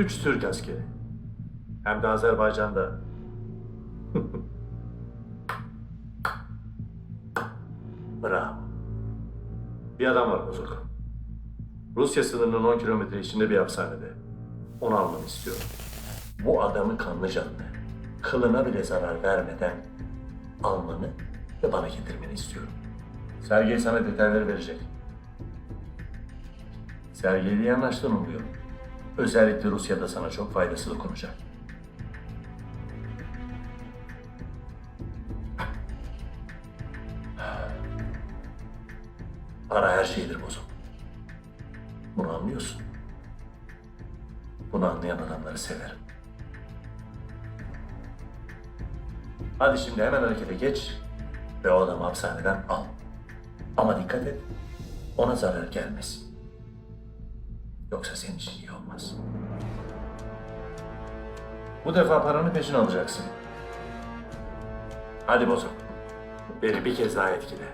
Üç Türk askeri. Hem de Azerbaycan'da. Bravo. Bir adam var bozuk. Rusya sınırının 10 kilometre içinde bir hapishanede. Onu almanı istiyorum. Bu adamı kanlı canlı, kılına bile zarar vermeden almanı ve bana getirmeni istiyorum. Sergey sana detayları verecek. Sergey'le iyi anlaştığını umuyorum. Özellikle Rusya'da sana çok faydası dokunacak. Para her şeydir bozuk. Bunu anlıyorsun. Bunu anlayan adamları severim. Hadi şimdi hemen harekete geç ve o adamı hapishaneden al. Ama dikkat et, ona zarar gelmesin. Yoksa senin için iyi olmaz. Bu defa paranı peşin alacaksın. Hadi bozuk. Beni bir kez daha etkile.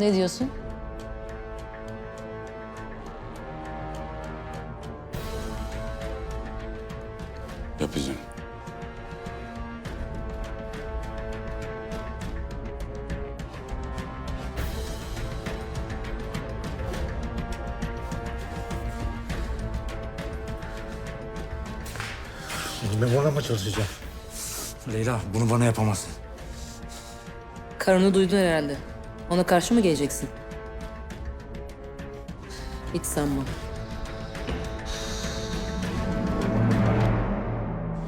Ne diyorsun? Çalışacağım? Leyla bunu bana yapamazsın. Karını duydun herhalde. Ona karşı mı geleceksin? Hiç sanmam.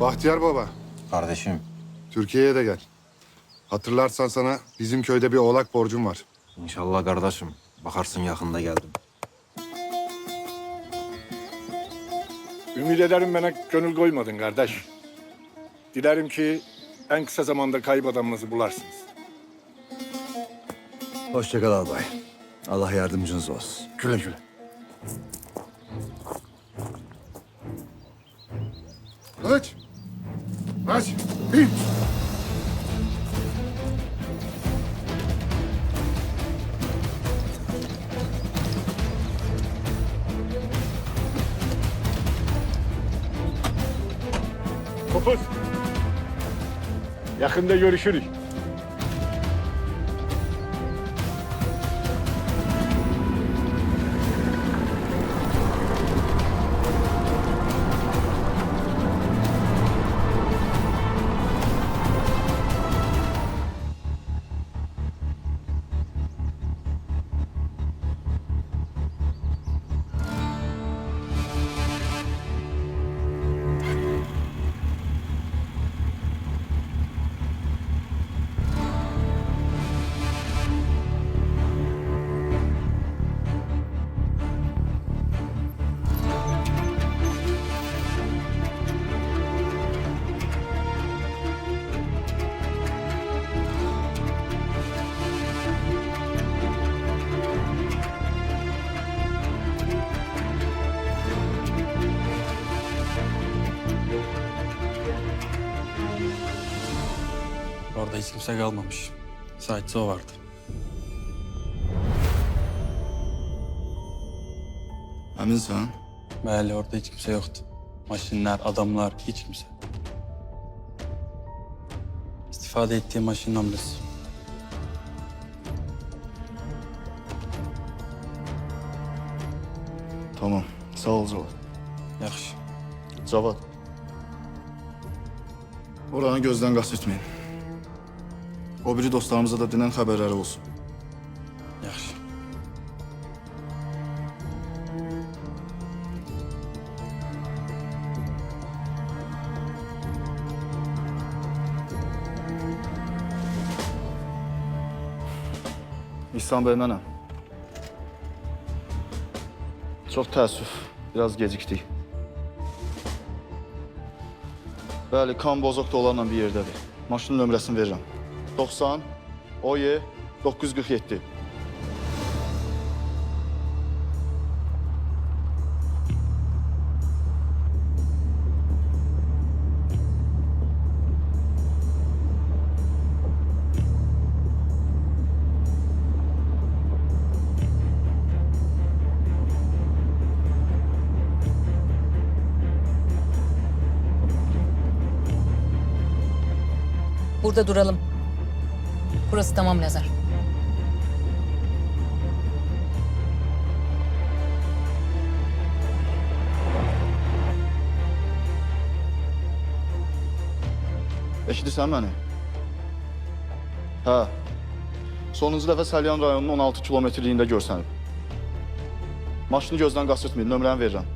Bahtiyar Baba, Kardeşim. Türkiye'ye de gel. Hatırlarsan sana bizim köyde bir oğlak borcum var. İnşallah kardeşim. Bakarsın yakında geldim. Ümit ederim bana gönül koymadın kardeş. Dilerim ki en kısa zamanda kayıp adamınızı bularsınız. Hoşça kal albay. Allah yardımcınız olsun. Güle güle. Kılıç! Aç! Bin! Yakında görüşürüz. Kimse kalmamış. Sadece o vardı. Eminsin? Mahalle orada hiç kimse yoktu. Maşinler, adamlar, hiç kimse. İstifade ettiğim maşinle biz. Tamam. Sağ ol Cevat. Yaxşı. Cevat. Oranı gözden kaçırtmayın. O biri dostlarımıza da dinen haberleri olsun. Yaxşı. İhsan Bey mənəm. Çox təəssüf, biraz gecikdik. Bəli, kan bozuq dolarla bir yerdədir. Maşının nömrəsini verirəm. 90 OY 947. Burada duralım. Burası tamam Lazar. Eşidirsən məni? Hə. Sonuncu dəfə Salyan rayonunun 16 kilometrliyində görsənib. Maşını gözdən qaçırtmayın, nömrəni verirəm.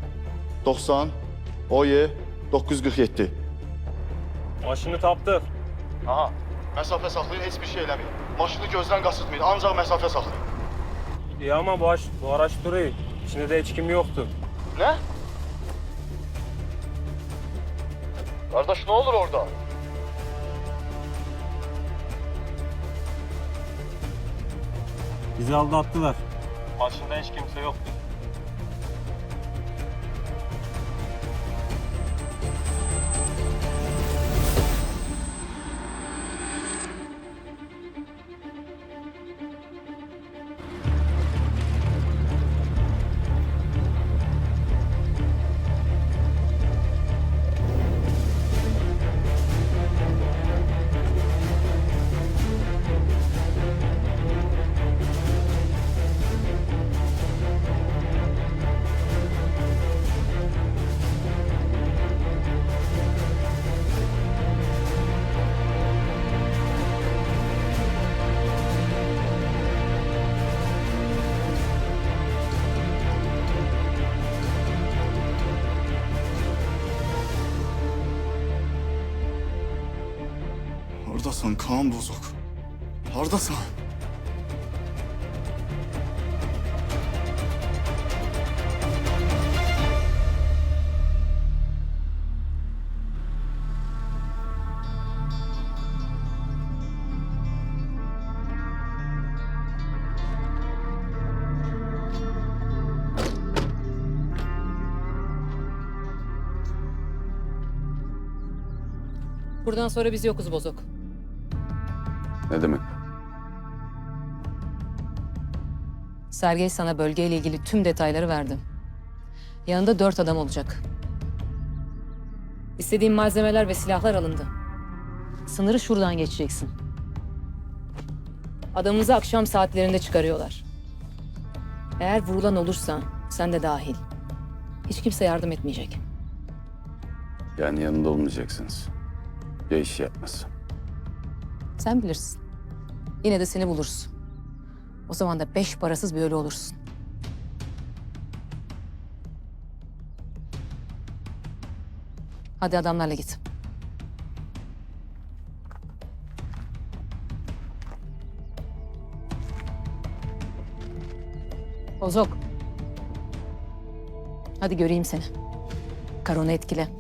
90 OY 947. Maşını taptık. Aha. Məsafə saxlayın, heç bir şey eləməyin. Maşını gözdən qaçırtmayın, ancaq məsafə saxlayın. İyi ama bu, aş, bu araç duruyor. İçinde de hiç kim yoktu. Nə? Qardaş, nə olur orada? Bizi aldattılar. Maşında hiç kimse yoktu. Hardasan Kaan Bozok? Hardasan? Buradan sonra biz yokuz Bozok. Ne demek? Sergey sana bölgeyle ilgili tüm detayları verdi. Yanında dört adam olacak. İstediğin malzemeler ve silahlar alındı. Sınırı şuradan geçeceksin. Adamımızı akşam saatlerinde çıkarıyorlar. Eğer vurulan olursa sen de dahil. Hiç kimse yardım etmeyecek. Yani yanında olmayacaksınız. Ya iş yapmaz. Sen bilirsin. Yine de seni buluruz. O zaman da beş parasız bir ölü olursun. Hadi adamlarla git. Ozok. Hadi göreyim seni. Karonu etkile.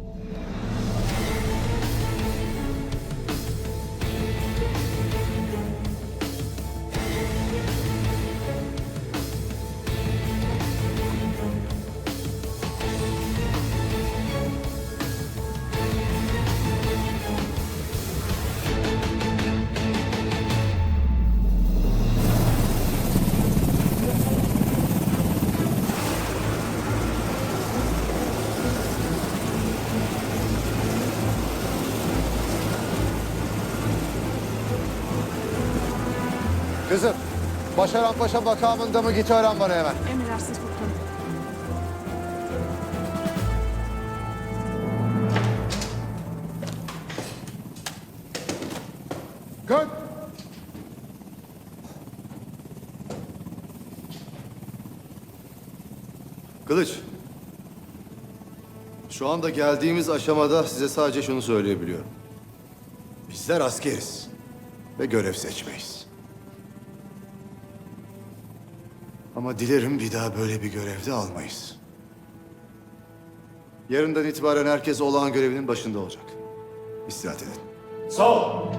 Kızım, Başaran Paşa makamında mı git öğren bana hemen. Emredersiniz komutanım. Kalk! Kılıç. Şu anda geldiğimiz aşamada size sadece şunu söyleyebiliyorum. Bizler askeriz ve görev seçmeyiz. Ama dilerim bir daha böyle bir görevde almayız. Yarından itibaren herkes olağan görevinin başında olacak. İstirahat edin. Sağ ol.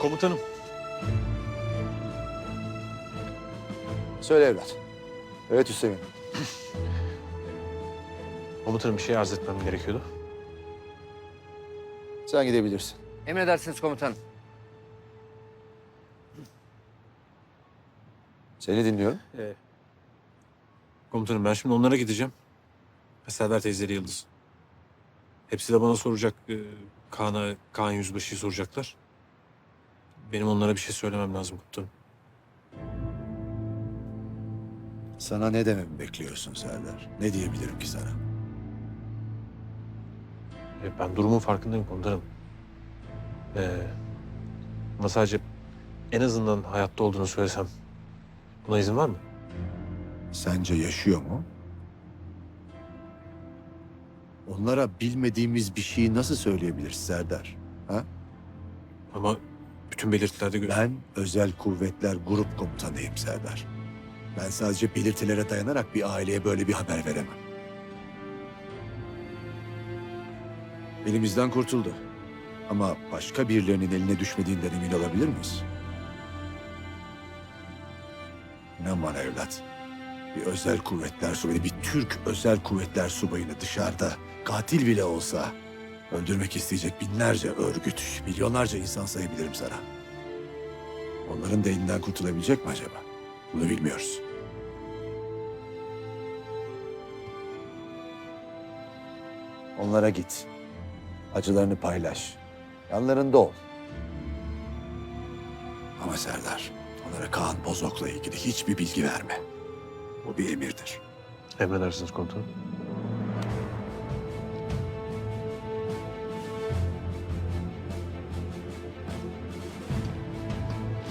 Komutanım. Söyle evlat. Evet Hüseyin. Komutanım bir şey arz etmem gerekiyordu. Sen gidebilirsin. Emredersiniz komutanım. Seni dinliyorum. Komutanım ben şimdi onlara gideceğim. Selver teyzeleri Yıldız. Hepsi de bana soracak. e, Kaan'a, Kaan Yüzbaşı'yı soracaklar. Benim onlara bir şey söylemem lazım komutanım. Sana ne dememi bekliyorsun Serdar? Ne diyebilirim ki sana? E, Ben durumun farkındayım komutanım. Ee, ama sadece en azından hayatta olduğunu söylesem buna izin var mı? Sence yaşıyor mu? Onlara bilmediğimiz bir şeyi nasıl söyleyebiliriz Serdar? Ha? Ama bütün belirtilerde gö- Ben özel kuvvetler grup komutanıyım Serdar. Ben sadece belirtilere dayanarak bir aileye böyle bir haber veremem. Elimizden kurtuldu. Ama başka birilerinin eline düşmediğinden emin olabilir miyiz? İnan bana evlat. Bir özel kuvvetler subayı, bir Türk özel kuvvetler subayını dışarıda katil bile olsa öldürmek isteyecek binlerce örgüt, milyonlarca insan sayabilirim sana. Onların da elinden kurtulabilecek mi acaba? Bunu bilmiyoruz. Onlara git. Acılarını paylaş. Yanlarında ol. Ama Serdar, onlara Kaan Bozok'la ilgili hiçbir bilgi verme. Bu bir emirdir. emredersiniz komutanım.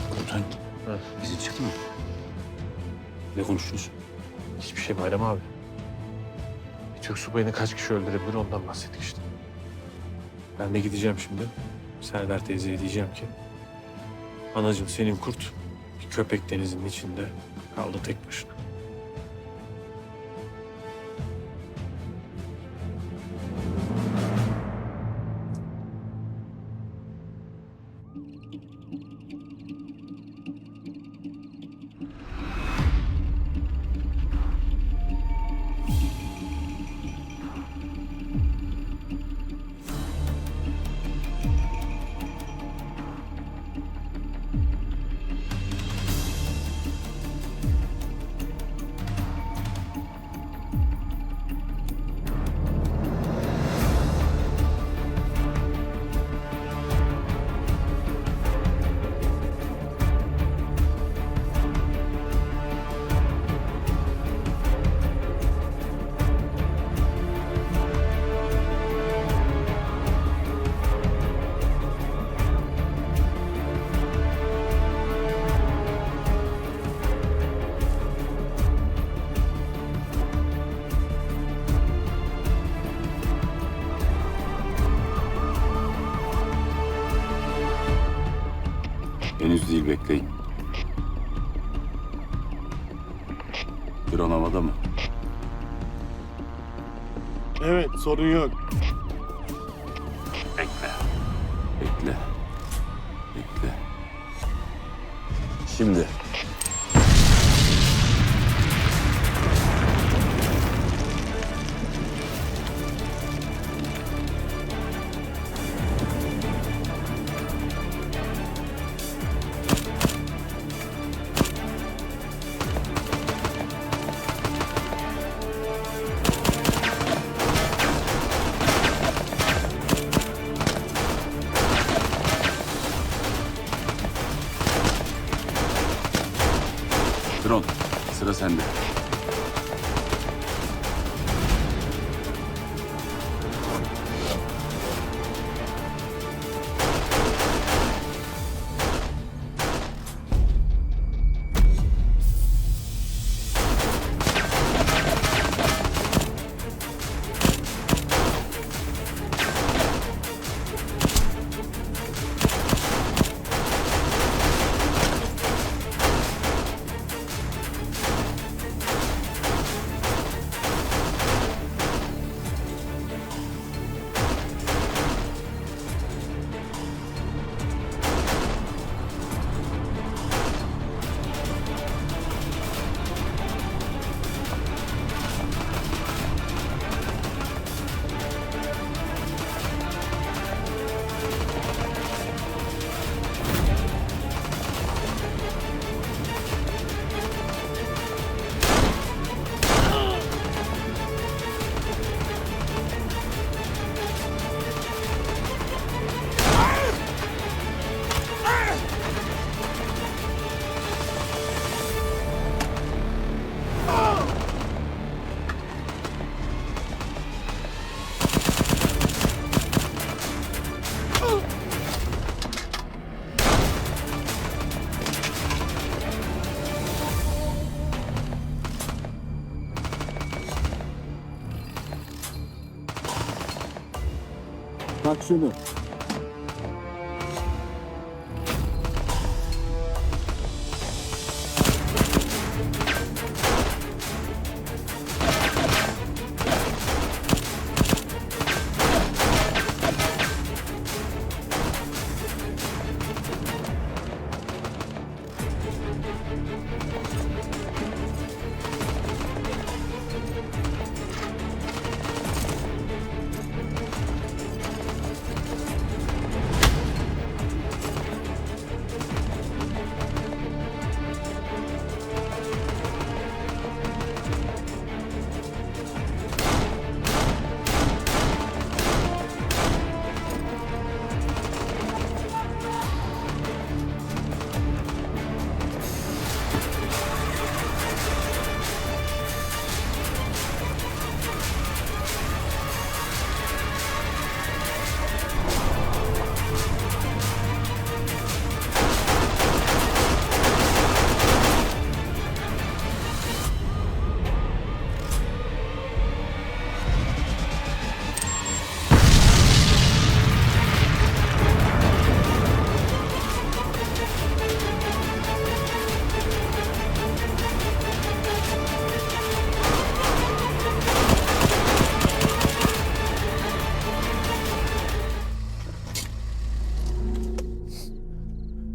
Komutan Ha. izin çıktı mı? Ne konuştunuz? Hiçbir şey Bayram abi. Bir Türk subayını kaç kişi öldürebilir ondan bahsettik işte. Ben de gideceğim şimdi. Serdar teyzeye diyeceğim ki... Anacığım senin kurt köpek denizinin içinde kaldı tek başına. Drone havada mı? Evet, sorun yok. Bekle. Bekle. Şimdi. Drone, sıra sende. Tak şunu.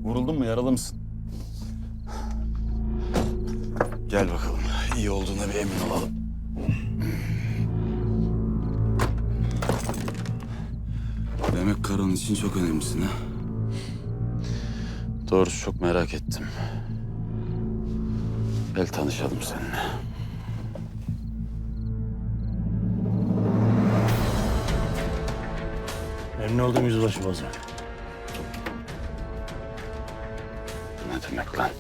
Vuruldun mu? Yaralı mısın? Gel bakalım. İyi olduğuna bir emin olalım. Demek karın için çok önemlisin ha? Doğrusu çok merak ettim. Gel tanışalım seninle. Memnun oldum yüzbaşı bozar. Demek lan?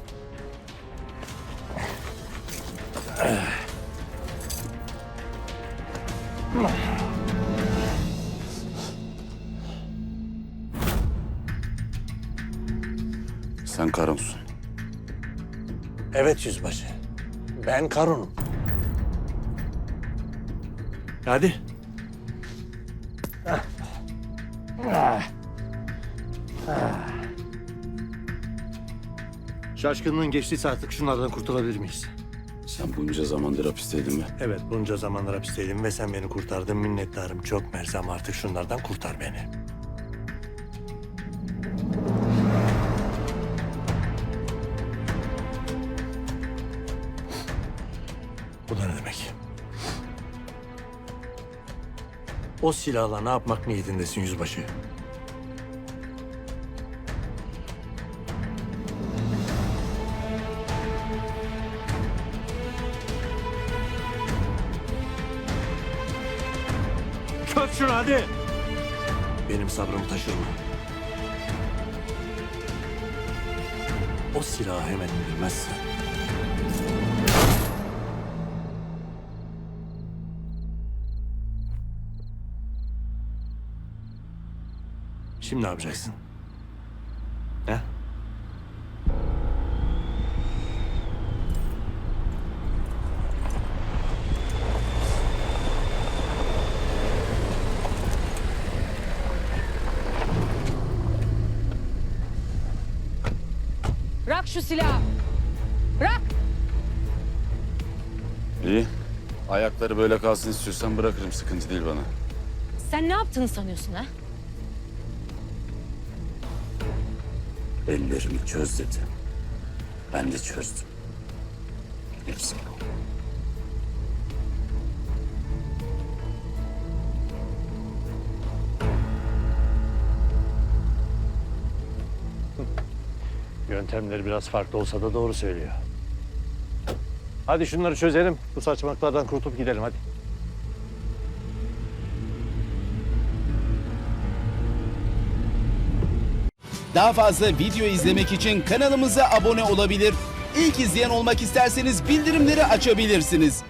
Sen karımsın. Evet yüzbaşı. Ben Karun'um. Hadi. Şaşkınlığın geçtiyse artık şunlardan kurtulabilir miyiz? Sen bunca zamandır hapisteydin mi? Evet bunca zamanlar hapisteydim ve sen beni kurtardın. Minnettarım çok merzem artık şunlardan kurtar beni. Bu da ne demek? O silahla ne yapmak niyetindesin yüzbaşı? Hadi. Benim sabrımı taşırma. O silahı hemen indirmezsen... Şimdi ne yapacaksın? Ayakları böyle kalsın istiyorsan bırakırım. Sıkıntı değil bana. Sen ne yaptığını sanıyorsun ha? Ellerimi çöz dedi. Ben de çözdüm. Hepsi bu. Yöntemleri biraz farklı olsa da doğru söylüyor. Hadi şunları çözelim. Bu saçmalıklardan kurtulup gidelim hadi. Daha fazla video izlemek için kanalımıza abone olabilir. İlk izleyen olmak isterseniz bildirimleri açabilirsiniz.